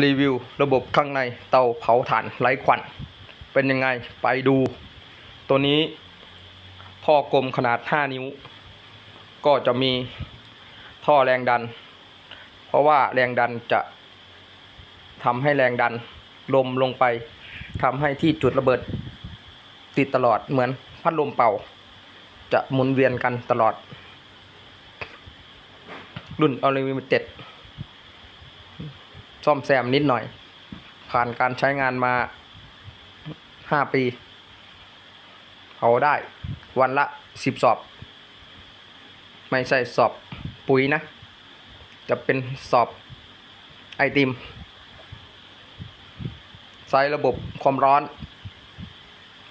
รีวิวระบบข้างในเตาเผาถ่านไร้ควัน เป็นยังไงไปดู ตัวนี้ท่อกลมขนาด 5 นิ้ว ก็จะมีท่อแรงดัน เพราะว่าแรงดันจะทำให้แรงดันลมลงไปทำให้ที่จุดระเบิด ติดตลอดเหมือนพัดลมเป่า จะหมุนเวียนกันตลอด รุ่นอลิมิเนต็ด ซ่อมแซมนิดหน่อย ผ่านการใช้งานมา5ปีเผาได้วันละ10สอบ ไม่ใช่สอบปุ๋ยนะ จะเป็นสอบไอติมใช้ระบบความร้อน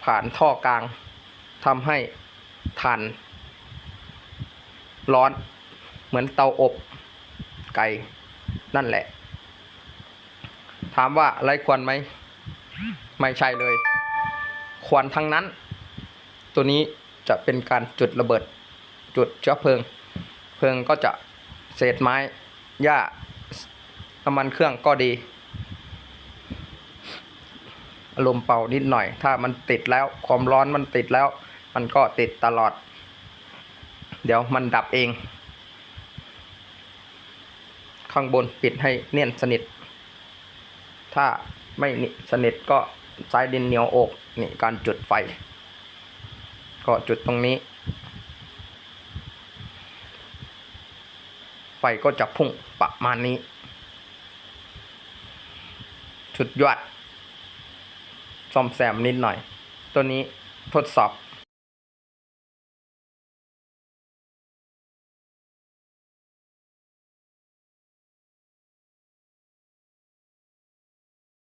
ผ่านท่อกลางทำให้ถ่านร้อนเหมือนเตาอบไก่นั่นแหละ ถามว่าไร้ควันไหมไม่ใช่เลย ควันทั้งนั้น ตัวนี้จะเป็นการจุดระเบิด จุดเชื้อเพลิง เพลิงก็จะเศษไม้หญ้าน้ำมันเครื่องก็ดีอารมณ์เป่านิดหน่อย ถ้ามันติดแล้วความร้อนมันติดแล้ว มันก็ติดตลอด เดี๋ยวมันดับเอง ข้างบนปิดให้เนียนสนิท ถ้าไม่สนิทก็ใช้ดินเหนียวอกนี่การจุดไฟ ก็จุดตรงนี้ ไฟก็จะพุ่งประมาณนี้ ชุดยอดซ่อมแซมนิดหน่อย ตัวนี้ทดสอบ